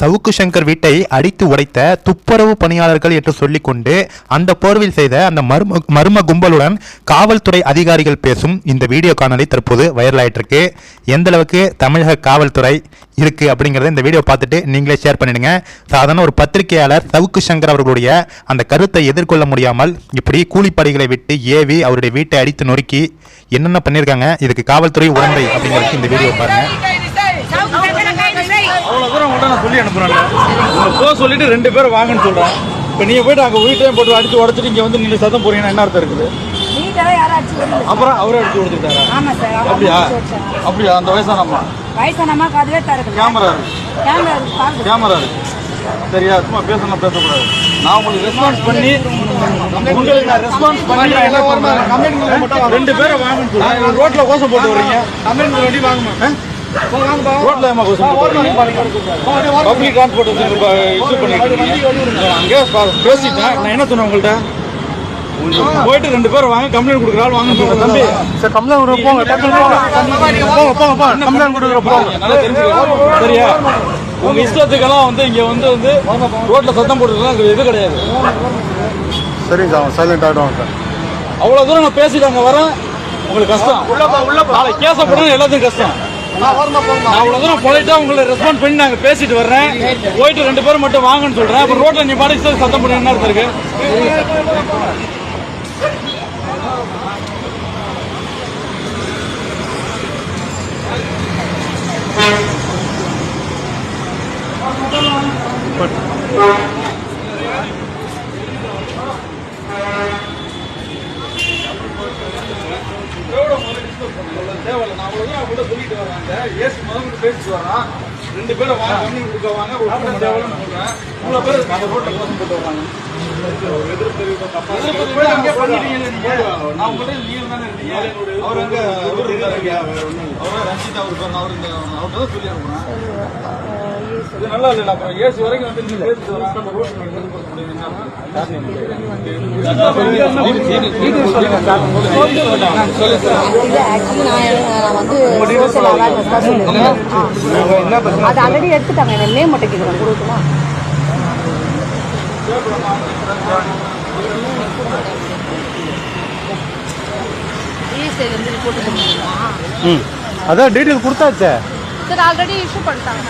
சவுக்கு சங்கர் வீட்டை அடித்து உடைத்த துப்புரவு பணியாளர்கள் என்று சொல்லிக்கொண்டு அந்த போர்வில் செய்த அந்த மர்ம மர்ம கும்பலுடன் காவல்துறை அதிகாரிகள் பேசும் இந்த வீடியோ காணொலி தற்போது வைரல் ஆயிட்டு இருக்கு எந்த அளவுக்கு தமிழக காவல்துறை இருக்கு அப்படிங்கிறத இந்த வீடியோ பார்த்துட்டு நீங்களே ஷேர் பண்ணிடுங்க. சாதாரண ஒரு பத்திரிகையாளர் சவுக்கு சங்கர் அவர்களுடைய அந்த கருத்தை எதிர்கொள்ள முடியாமல் இப்படி கூலிப்படைகளை விட்டு ஏவி அவருடைய வீட்டை அடித்து நொறுக்கி என்னென்ன பண்ணியிருக்காங்க இதுக்கு காவல்துறை உடந்தை அப்படிங்கிறது இந்த வீடியோ பாருங்கள் தூரம் உங்கள்கிட்ட நான் சொல்லி அனுப்புறேன் உங்களை போக சொல்லிட்டு ரெண்டு பேரும் வாங்கன்னு சொல்கிறேன் இப்போ நீங்கள் போயிட்டு அங்கே வீட்டையும் போட்டு அடிச்சு உடச்சிட்டு இங்கே வந்து நீங்கள் சத்தம் போறீங்கன்னா என்ன அர்த்தம் இருக்குது. அப்புறம் அவரே அடிச்சு கொடுத்துட்டாரா? ஆமா சார் அவங்க அப்படியா. அப்படியா? அந்த வயசான அம்மா வயசான அம்மாக்கு அதுவே தரது கேமரா இருக்கு. கேமரா இருக்கு, பாருங்க. கேமரா இருக்கு. சரியா சும்மா பேசணும் பேசக்கூடாது. நான் உங்களுக்கு ரெஸ்பான்ஸ் பண்ணி உங்களுக்கு நான் ரெஸ்பான்ஸ் பண்ணி என்ன பண்ணுறேன் ரெண்டு பேரை வாங்கன்னு சொல்றேன் ரோட்ல கோசம் போட்டு வர்றீங்க. வண்டி வாங்கம்மா ரோட்ல பப்ளிக் டிரான்ஸ்போர்ட் இஷ்யூ பண்ணிட்டு அங்கே பேசிட்டேன். நான் என்ன சொன்னேன் உங்கள்கிட்ட? போயிட்டு ரெண்டு பேரும் வாங்க கம்ப்ளைண்ட் கொடுக்குறாள் வாங்க சொல்றேன் தம்பி. சார் கம்ப்ளைண்ட் கொடுக்க போங்க போங்க. போங்க கம்ப்ளைண்ட் கொடுக்குற போங்க. சரியா? உங்க இஷ்டத்துக்கெல்லாம் வந்து இங்க வந்து வந்து ரோட்ல சத்தம் போட்டுக்கலாம் இது கிடையாது. சரிங்க சார் சைலண்ட் ஆகிடுவாங்க சார் அவ்வளவு தூரம் நான் பேசிட்டு அங்க வரேன். உங்களுக்கு கஷ்டம். நாளை கேச போடணும் எல்லாத்துக்கும் கஷ்டம். நான் அவ்வளவு தூரம் பொலைட்டா உங்களை ரெஸ்பாண்ட் பண்ணி நாங்க பேசிட்டு வர்றேன். போயிட்டு ரெண்டு பேரும் மட்டும் வாங்கன்னு சொல்றேன். அப்புறம் ரோட்ல நீ பாடி சத்தம் பண்ணி என்ன இருக்கு? தேவையில்ல நான் தூரம் கூட சொல்லிட்டு வரேன் ஏசி முதல்ல பேசிட்டு வரேன் ரெண்டு பேரும் வாங்க கம்மி கொடுக்க வாங்க ஒரு பேர் அந்த ரோட்ல கோசம் போட்டு வராங்க எதிர்ப்பு. நான் உங்கள்ட்ட நீங்க தானே இருந்தீங்க. அவர் அங்க இருந்தாருங்க. அவரு ரஞ்சித் அவரு அவரு இந்த- அவர்ட்ட தான் சொல்லி அனுப்புறேன். இது நல்லா இல்ல அப்புறம் ஏசி வரைக்கும் வந்து நீங்க பேசிட்டு வராங்க. அது ஆல்ரெடி எடுத்துட்டாங்க என்ன நேம் மட்டும் கேட்குறேன் கொடுக்குமா ம். அதான் டீட்டெயில் கொடுத்தாச்சே. சார் ஆல்ரெடி இஷ்யூ பண்ணிட்டாங்க.